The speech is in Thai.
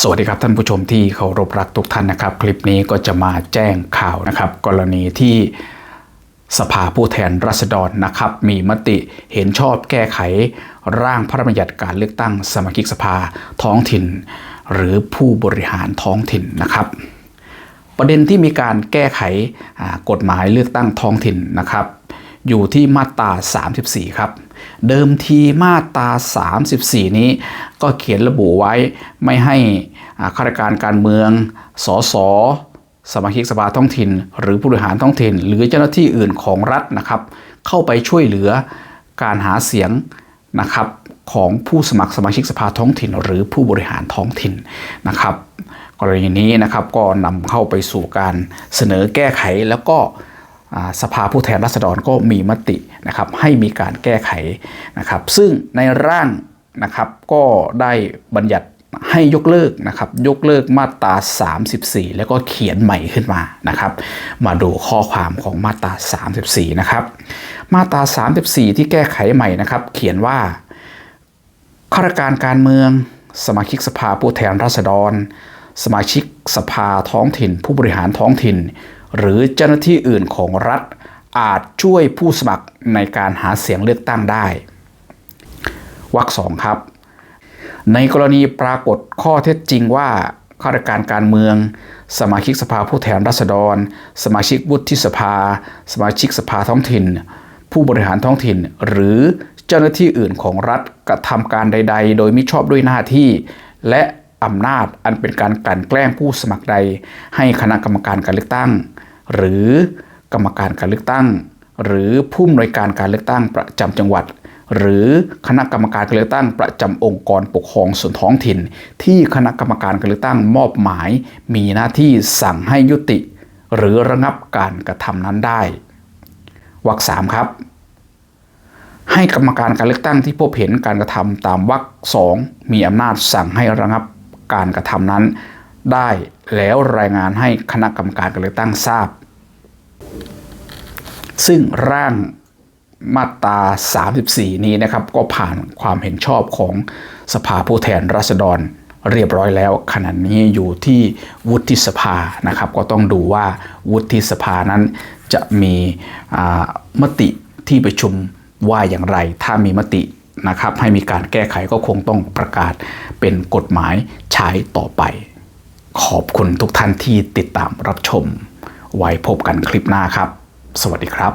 สวัสดีครับท่านผู้ชมที่เคารพรักทุกท่านนะครับ คลิปนี้ก็จะมาแจ้งข่าวนะครับ กรณีที่สภาผู้แทนราษฎรนะครับ มีมติเห็นชอบแก้ไขร่างพระราชบัญญัติการเลือกตั้งสมาชิกสภาท้องถิ่น หรือผู้บริหารท้องถิ่นนะครับ ประเด็นที่มีการแก้ไขกฎหมายเลือกตั้งท้องถิ่นนะครับ อยู่ที่มาตรา 34 ครับ เดิมทีมาตรา 34 นี้ ก็เขียนระบุไว้ไม่ให้ข้าราชการการเมือง สส สมาชิกสภาท้องถิ่น หรือผู้บริหารท้องถิ่น หรือเจ้าหน้าที่อื่นของรัฐนะครับ เข้าไปช่วยเหลือการหาเสียงนะครับของผู้สมัครสมาชิกสภาท้องถิ่น หรือผู้บริหารท้องถิ่นนะครับ กรณีนี้นะครับก็นำเข้าไปสู่การเสนอแก้ไขแล้วก็ สภาผู้แทนราษฎรก็มีมตินะครับให้มีการแก้ไขนะครับ ซึ่งในร่างนะครับก็ได้บัญญัติให้ยกเลิกนะครับยกเลิกมาตรา 34 แล้วก็เขียนใหม่ขึ้นมานะครับ มาดูข้อความของมาตรา 34 นะครับ มาตรา 34 ที่แก้ไขใหม่นะครับ เขียนว่าข้าราชการการเมือง สมาชิกสภาผู้แทนราษฎร สมาชิกสภาท้องถิ่น ผู้บริหารท้องถิ่น หรือเจ้าหน้าที่อื่นของรัฐ อาจช่วยผู้สมัครในการหาเสียงเลือกตั้งได้วรรคสองครับ ในกรณีปรากฏข้อเท็จจริงว่าข้าราชการการเมือง สมาชิกสภาผู้แทนราษฎร สมาชิกวุฒิสภา สมาชิกสภาท้องถิ่น ผู้บริหารท้องถิ่น หรือเจ้าหน้าที่อื่นของรัฐกระทำการใด ๆ โดยมิชอบด้วยหน้าที่ และ อำนาจอันเป็นการกลั่นแกล้งผู้สมัครใด ให้คณะกรรมการการเลือกตั้ง หรือกรรมการการเลือกตั้ง หรือผู้อำนวยการการเลือกตั้งประจำจังหวัด หรือคณะกรรมการการเลือกตั้งประจำองค์กรปกครองส่วนท้องถิ่น ที่คณะกรรมการการเลือกตั้งมอบหมาย มีหน้าที่สั่งให้ยุติ หรือระงับการกระทำนั้นได้วรรคสามครับ ให้กรรมการการเลือกตั้งที่พบเห็นการกระทำตามวรรคสองมีอำนาจสั่งให้ระงับ การกระทำนั้น ได้แล้วรายงานให้คณะกรรมการการเลือกตั้งทราบ ซึ่งร่างมาตรา 34 นี้นะครับ ก็ผ่านความเห็นชอบของสภาผู้แทนราษฎรเรียบร้อยแล้วขณะนี้อยู่ที่วุฒิสภานะครับ ก็ต้องดูว่าวุฒิสภานั้นจะมีมติที่ประชุมว่าอย่างไร ถ้ามีมติ นะครับให้มีการแก้ไขก็คงต้องประกาศเป็นกฎหมายใช้ต่อไป ขอบคุณทุกท่านที่ติดตามรับชม ไว้พบกันคลิปหน้าครับ สวัสดีครับ